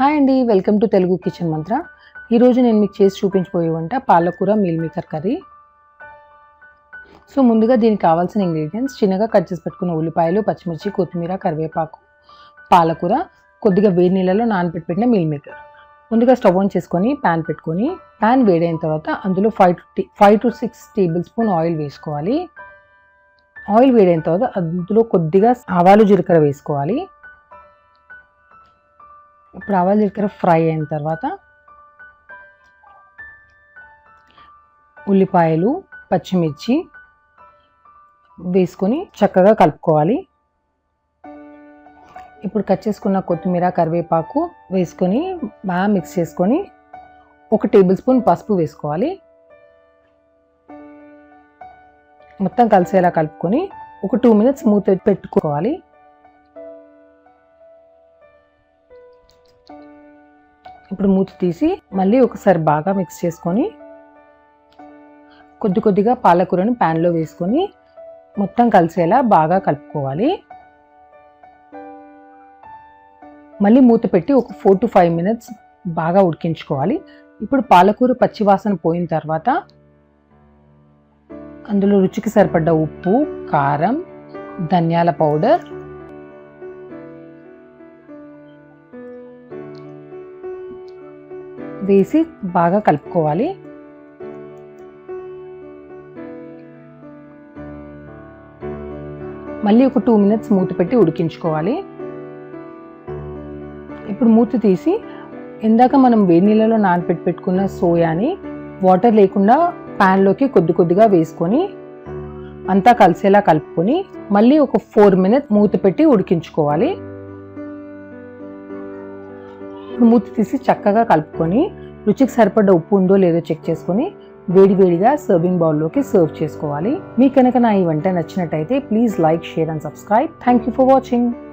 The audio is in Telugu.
హాయ్ అండి వెల్కమ్ టు తెలుగు కిచెన్ మంత్ర. ఈరోజు నేను మీకు చేసి చూపించబోయే వంట పాలకూర మీల్ మేకర్ కర్రీ. సో ముందుగా దీనికి కావాల్సిన ఇంగ్రీడియంట్స్ చిన్నగా కట్ చేసి పెట్టుకున్న ఉల్లిపాయలు పచ్చిమిర్చి కొత్తిమీర కరివేపాకు పాలకూర కొద్దిగా వేడి నీళ్ళలో నానబెట్టి పెట్టిన మీల్ మేకర్. ముందుగా స్టవ్ ఆన్ చేసుకొని ప్యాన్ పెట్టుకొని ప్యాన్ వేడైన తర్వాత అందులో five to five to six table spoon oil వేసుకోవాలి. ఆయిల్ వేడైన తర్వాత అందులో కొద్దిగా ఆవాలు జీలకర్ర వేసుకోవాలి. ఇప్పుడు ఆవాలు జీలకర్ర ఫ్రై అయిన తర్వాత ఉల్లిపాయలు పచ్చిమిర్చి వేసుకొని చక్కగా కలుపుకోవాలి. ఇప్పుడు కట్ చేసుకున్న కొత్తిమీర కరివేపాకు వేసుకొని బాగా మిక్స్ చేసుకొని ఒక టేబుల్ స్పూన్ పసుపు వేసుకోవాలి. మొత్తం కలిసేలా కలుపుకొని ఒక టూ మినిట్స్ మూత పెట్టుకోవాలి. ఇప్పుడు మూత తీసి మళ్ళీ ఒకసారి బాగా మిక్స్ చేసుకొని కొద్ది కొద్దిగా పాలకూరని ప్యాన్లో వేసుకొని మొత్తం కలిసేలా బాగా కలుపుకోవాలి. మళ్ళీ మూత పెట్టి ఒక ఫోర్ టు ఫైవ్ మినిట్స్ బాగా ఉడికించుకోవాలి. ఇప్పుడు పాలకూర పచ్చివాసన పోయిన తర్వాత అందులో రుచికి సరిపడ్డ ఉప్పు కారం ధనియాల పౌడర్ వేసి బాగా కలుపుకోవాలి. మళ్ళీ ఒక టూ మినిట్స్ మూత పెట్టి ఉడికించుకోవాలి. ఇప్పుడు మూత తీసి ఇందాక మనం వేడి నీళ్ళలో నానబెట్టి పెట్టుకున్న సోయాని వాటర్ లేకుండా ప్యాన్లోకి కొద్ది కొద్దిగా వేసుకొని అంతా కలిసేలా కలుపుకొని మళ్ళీ ఒక ఫోర్ మినిట్స్ మూత పెట్టి ఉడికించుకోవాలి. మూత తీసి చక్కగా కలుపుకొని రుచికి సరిపడ్డ ఉప్పు ఉందో లేదో చెక్ చేసుకొని వేడివేడిగా సర్వింగ్ బౌల్లోకి సర్వ్ చేసుకోవాలి. మీ కనుక నా ఈ వంట నచ్చినట్టయితే please like share and subscribe thank you for watching